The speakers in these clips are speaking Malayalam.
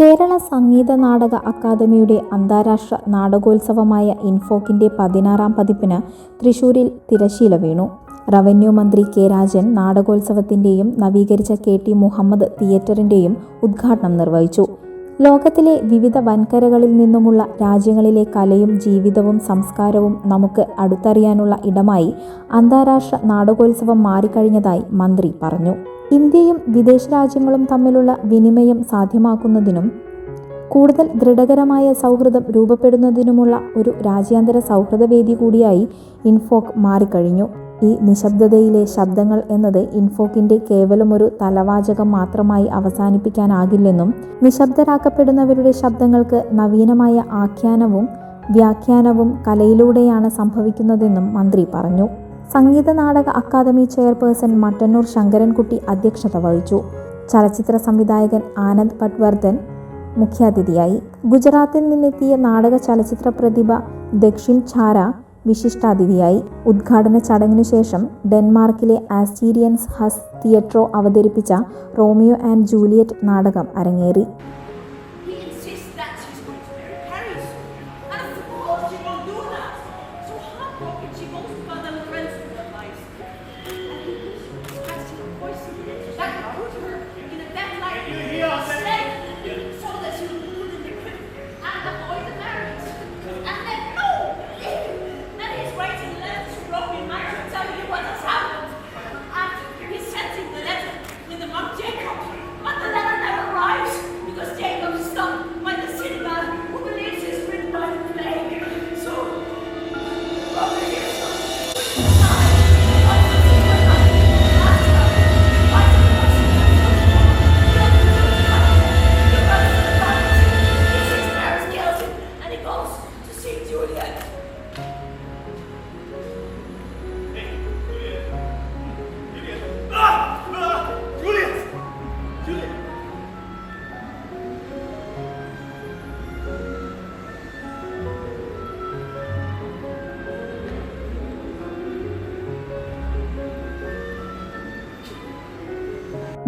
Kerala സംഗീത നാടക അക്കാദമിയുടെ അന്താരാഷ്ട്ര നാടകോത്സവമായ ഇൻഫോക്കിന്റെ പതിനാറാം പതിപ്പിന് തൃശൂരിൽ തിരശീല വീണു. റവന്യൂ മന്ത്രി കെ രാജൻ നാടകോത്സവത്തിന്റെയും നവീകരിച്ച കെ ടി മുഹമ്മദ് തിയേറ്ററിന്റെയും ഉദ്ഘാടനം നിർവഹിച്ചു. ലോകത്തിലെ വിവിധ വൻകരകളിൽ നിന്നുമുള്ള രാജ്യങ്ങളിലെ കലയും ജീവിതവും സംസ്കാരവും നമുക്ക് അടുത്തറിയാനുള്ള ഇടമായി അന്താരാഷ്ട്ര നാടകോത്സവം മാറിക്കഴിഞ്ഞതായി മന്ത്രി പറഞ്ഞു. ഇന്ത്യയും വിദേശ രാജ്യങ്ങളും തമ്മിലുള്ള വിനിമയം സാധ്യമാക്കുന്നതിനും കൂടുതൽ ദൃഢകരമായ സൗഹൃദം രൂപപ്പെടുന്നതിനുമുള്ള ഒരു രാജ്യാന്തര സൗഹൃദ വേദി കൂടിയായി ഇൻഫോക്ക് മാറിക്കഴിഞ്ഞു. ഈ നിശബ്ദതയിലെ ശബ്ദങ്ങൾ എന്നത് ഇൻഫോക്കിന്റെ കേവലം ഒരു തലവാചകം മാത്രമായി അവസാനിപ്പിക്കാനാകില്ലെന്നും നിശബ്ദരാക്കപ്പെടുന്നവരുടെ ശബ്ദങ്ങൾക്ക് നവീനമായ ആഖ്യാനവും വ്യാഖ്യാനവും കലയിലൂടെയാണ് സംഭവിക്കുന്നതെന്നും മന്ത്രി പറഞ്ഞു. സംഗീത നാടക അക്കാദമി ചെയർപേഴ്സൺ മട്ടന്നൂർ ശങ്കരൻകുട്ടി അധ്യക്ഷത വഹിച്ചു. ചലച്ചിത്ര സംവിധായകൻ ആനന്ദ് പട്വർദ്ധൻ മുഖ്യാതിഥിയായി. ഗുജറാത്തിൽ നിന്നെത്തിയ നാടക ചലച്ചിത്ര പ്രതിഭ ദക്ഷിൺ ഛാര വിശിഷ്ടാതിഥിയായി. ഉദ്ഘാടന ചടങ്ങിനു ശേഷം ഡെൻമാർക്കിലെ ആസ്റ്റീരിയൻസ് ഹസ് തിയേറ്ററോ അവതരിപ്പിച്ച റോമിയോ ആൻഡ് ജൂലിയറ്റ് നാടകം അരങ്ങേറി.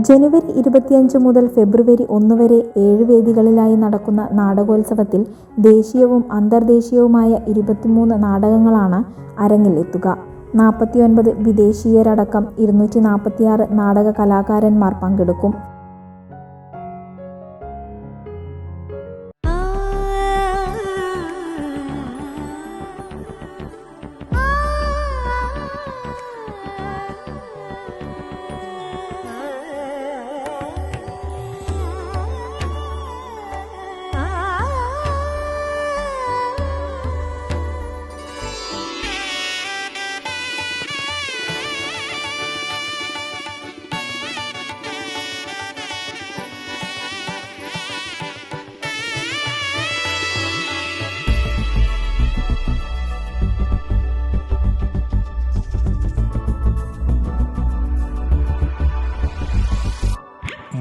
ജനുവരി ഇരുപത്തിയഞ്ച് മുതൽ ഫെബ്രുവരി ഒന്ന് വരെ ഏഴ് വേദികളിലായി നടക്കുന്ന നാടകോത്സവത്തിൽ ദേശീയവും അന്തർദേശീയവുമായ ഇരുപത്തിമൂന്ന് നാടകങ്ങളാണ് അരങ്ങിലെത്തുക. നാൽപ്പത്തിയൊൻപത് വിദേശീയരടക്കം ഇരുന്നൂറ്റി നാൽപ്പത്തിയാറ് നാടക കലാകാരന്മാർ പങ്കെടുക്കും.